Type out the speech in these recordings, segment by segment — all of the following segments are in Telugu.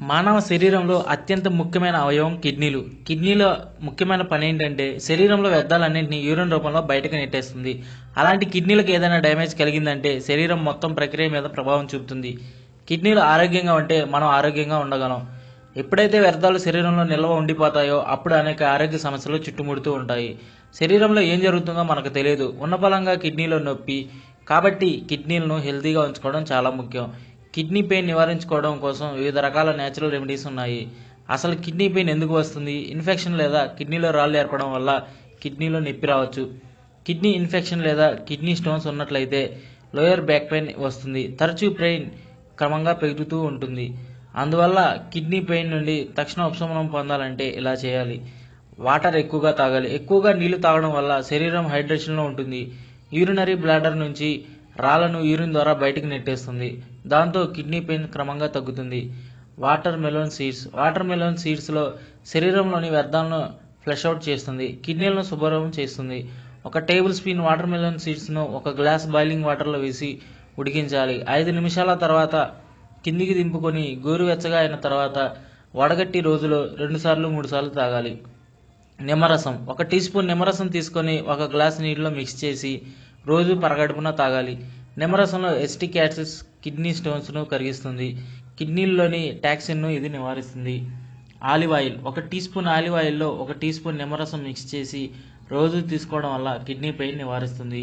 మానవ శరీరంలో అత్యంత ముఖ్యమైన అవయవం కిడ్నీలు. కిడ్నీలో ముఖ్యమైన పని ఏంటంటే శరీరంలో వ్యర్థాలన్నింటినీ యూరిన్ రూపంలో బయటకు నెట్టేస్తుంది. అలాంటి కిడ్నీలకు ఏదైనా డ్యామేజ్ కలిగిందంటే శరీరం మొత్తం ప్రక్రియ మీద ప్రభావం చూపుతుంది. కిడ్నీలు ఆరోగ్యంగా ఉంటే మనం ఆరోగ్యంగా ఉండగలం. ఎప్పుడైతే వ్యర్థాలు శరీరంలో నిల్వ ఉండిపోతాయో అప్పుడు అనేక ఆరోగ్య సమస్యలు చుట్టుముడుతూ ఉంటాయి. శరీరంలో ఏం జరుగుతుందో మనకు తెలియదు. ఉన్నపలంగా కిడ్నీలో నొప్పి. కాబట్టి కిడ్నీలను హెల్తీగా ఉంచుకోవడం చాలా ముఖ్యం. కిడ్నీ పెయిన్ నివారించుకోవడం కోసం వివిధ రకాల న్యాచురల్ రెమెడీస్ ఉన్నాయి. అసలు కిడ్నీ పెయిన్ ఎందుకు వస్తుంది? ఇన్ఫెక్షన్ లేదా కిడ్నీలో రాళ్ళు ఏర్పడడం వల్ల కిడ్నీలో నొప్పి రావచ్చు. కిడ్నీ ఇన్ఫెక్షన్ లేదా కిడ్నీ స్టోన్స్ ఉన్నట్లయితే లోయర్ బ్యాక్ పెయిన్ వస్తుంది. తరచూ పెయిన్ క్రమంగా పెరుగుతూ ఉంటుంది. అందువల్ల కిడ్నీ పెయిన్ నుండి తక్షణ ఉపశమనం పొందాలంటే ఇలా చేయాలి? వాటర్ ఎక్కువగా తాగాలి. ఎక్కువగా నీళ్ళు తాగడం వల్ల శరీరం హైడ్రేషన్లో ఉంటుంది. యూరినరీ బ్లాడర్ నుంచి రాళ్ళను యూరిన్ ద్వారా బయటికి నెట్టేస్తుంది. దాంతో కిడ్నీ పెయిన్ క్రమంగా తగ్గుతుంది. Watermelon seeds. వాటర్ మెలోన్ సీడ్స్లో శరీరంలోని వ్యర్థాలను ఫ్లష్ అవుట్ చేస్తుంది. కిడ్నీలను శుభ్రం చేస్తుంది. ఒక టేబుల్ స్పూన్ వాటర్ మెలోన్ సీడ్స్ను ఒక గ్లాస్ బాయిలింగ్ వాటర్లో వేసి ఉడికించాలి. ఐదు నిమిషాల తర్వాత కిందికి దింపుకొని గోరువెచ్చగా అయిన తర్వాత వడగట్టి రోజులో రెండుసార్లు మూడుసార్లు తాగాలి. నిమ్మరసం. ఒక టీ స్పూన్ నిమ్మరసం తీసుకొని ఒక గ్లాస్ నీటిలో మిక్స్ చేసి రోజు పరగడుపున తాగాలి. నిమ్మరసంలో ఎస్టి క్యాట్సిస్ కిడ్నీ స్టోన్స్ను కరిగిస్తుంది. కిడ్నీల్లోని టాక్సిన్ను ఇది నివారిస్తుంది. ఆలివ్ ఆయిల్ ఒక టీ స్పూన్ ఆలివ్ ఆయిల్లో ఒక టీ స్పూన్ నిమ్మరసం మిక్స్ చేసి రోజు తీసుకోవడం వల్ల కిడ్నీ పెయిన్ నివారిస్తుంది.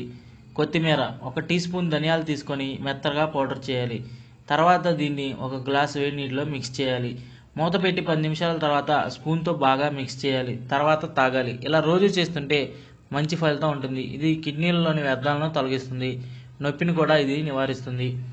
కొత్తిమీర ఒక టీ స్పూన్ ధనియాలు తీసుకొని మెత్తగా పౌడర్ చేయాలి. తర్వాత దీన్ని ఒక గ్లాస్ వేడి నీటిలో మిక్స్ చేయాలి. మూత పెట్టి పది నిమిషాల తర్వాత స్పూన్తో బాగా మిక్స్ చేయాలి. తర్వాత తాగాలి. ఇలా రోజు చేస్తుంటే మంచి ఫలితం ఉంటుంది. ఇది కిడ్నీలలోని వ్యర్థాలను తొలగిస్తుంది. నొప్పిని కూడా ఇది నివారిస్తుంది.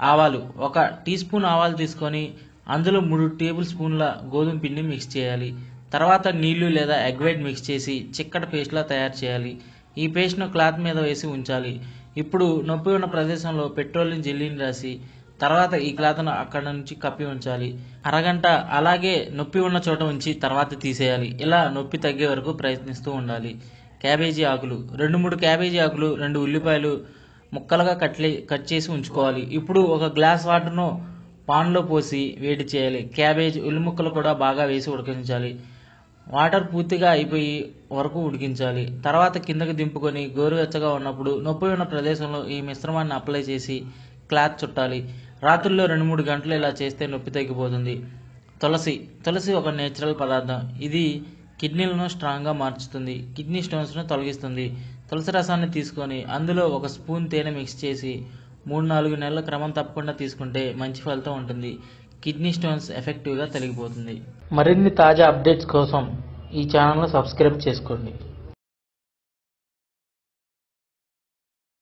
ఆవాలు. ఒక టీ స్పూన్ ఆవాలు తీసుకొని అందులో మూడు టేబుల్ స్పూన్ల గోధుమ పిండి మిక్స్ చేయాలి. తర్వాత నీళ్ళు లేదా ఎగ్ వైట్ మిక్స్ చేసి చిక్కటి పేస్ట్లా తయారు చేయాలి. ఈ పేస్ట్ను క్లాత్ మీద వేసి ఉంచాలి. ఇప్పుడు నొప్పి ఉన్న ప్రదేశంలో పెట్రోలిన్ జెల్లీని రాసి తర్వాత ఈ క్లాత్ను అక్కడ నుంచి కప్పి ఉంచాలి. అరగంట అలాగే నొప్పి ఉన్న చోట ఉంచి తర్వాత తీసేయాలి. ఇలా నొప్పి తగ్గే వరకు ప్రయత్నిస్తూ ఉండాలి. క్యాబేజీ ఆకులు. రెండు మూడు క్యాబేజీ ఆకులు రెండు ఉల్లిపాయలు ముక్కలుగా కట్లే కట్ చేసి ఉంచుకోవాలి. ఇప్పుడు ఒక గ్లాస్ వాటర్ను పాన్లో పోసి వేడి చేయాలి. క్యాబేజ్ ఉల్లి ముక్కలు కూడా బాగా వేసి ఉడికించాలి. వాటర్ పూర్తిగా అయిపోయి వరకు ఉడికించాలి. తర్వాత కిందకి దింపుకొని గోరువెచ్చగా ఉన్నప్పుడు నొప్పి ఉన్న ప్రదేశంలో ఈ మిశ్రమాన్ని అప్లై చేసి క్లాత్ చుట్టాలి. రాత్రుల్లో రెండు మూడు గంటలు ఇలా చేస్తే నొప్పి తగ్గిపోతుంది. తులసి. తులసి ఒక నేచురల్ పదార్థం. ఇది కిడ్నీలను స్ట్రాంగ్గా మార్చుతుంది. కిడ్నీ స్టోన్స్ను తొలగిస్తుంది. తులసి రసాన్ని తీసుకొని అందులో ఒక స్పూన్ తేనె మిక్స్ చేసి మూడు నాలుగు నెలల క్రమం తప్పకుండా తీసుకుంటే మంచి ఫలితం ఉంటుంది. కిడ్నీ స్టోన్స్ ఎఫెక్టివ్గా తొలగిపోతుంది. మరిన్ని తాజా అప్డేట్స్ కోసం ఈ ఛానల్ను సబ్స్క్రైబ్ చేసుకోండి.